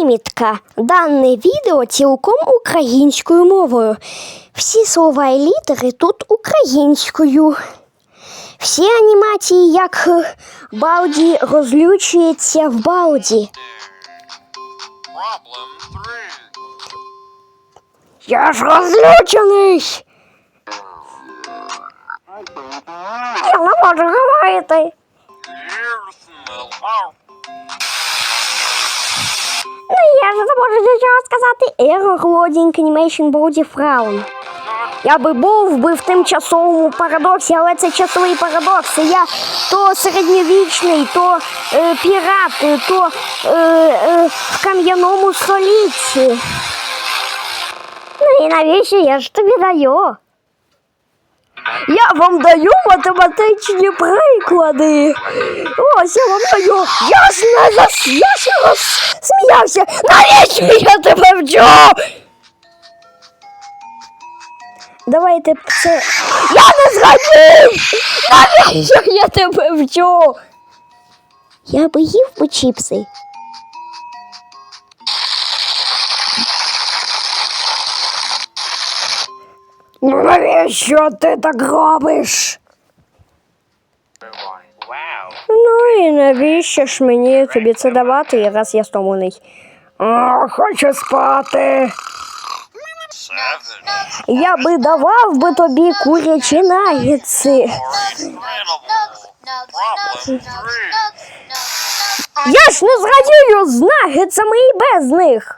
Примітка. Дане відео цілком українською мовою. Всі слова і літери тут українською. Всі анімації, як Балді розлючується в Балді. Я ж розлючений. Я не можу говорити. Не можу нічого сказати. Error loading animation body frown. Я би був би в тимчасовому парадоксі, але це часовий парадокс. Я то середньовічний, то е, пірат, то е, е, в кам'яному столітті. Ну і навіщо я ж тобі даю? Я вам даю математичні приклади. Ось я вам даю. Я ж не зас... я ж. Навіщо я тебе вчу? Давайте це. Я не зрадів! Навіщо я тебе вчу? Я би їв би чіпси. Ну навіщо ти так робиш? Ну і навіщо ж мені тобі це давати, раз я стомлений? Хочу спати. Я би давав би тобі курячі нагетси. Я ж не зрадію з нагетсами і без них.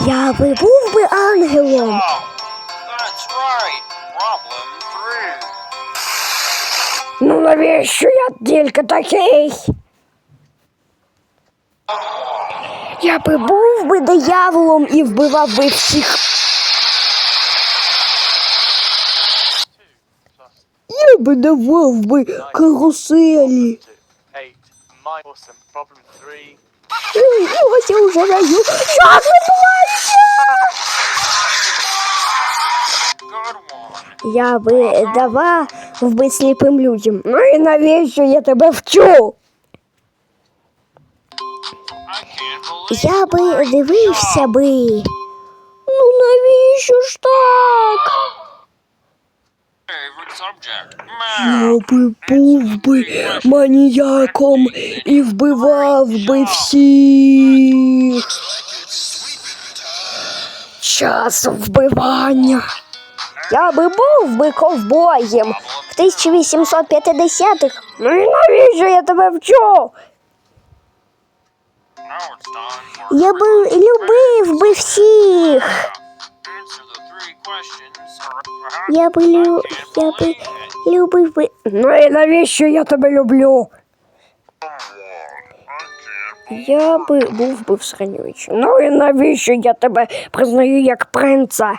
Я би був би ангелом. Oh, that's right. Problem three. Ну навіщо я тільки такий? Я би був би дияволом і вбивав би всіх. Я би давав би каруселі. eight. My awesome. Problem three. Ой, ось я вже даю. Що відбувається? Я би давав би сліпим людям. Ну і навіщо я тебе вчу? Я би дивився би. Ну навіщо ж так? Я би був би маніяком і вбивав би всіх. Час вбивання. Я би був би ковбоєм в 1850-х. Ну і навіщо я тебе вчу? Я би любив би всіх. Я би лю... я би любив би. Ну і навіщо я тебе люблю? Я би був би в середньовіччі. Ну і навіщо я тебе признаю як принца?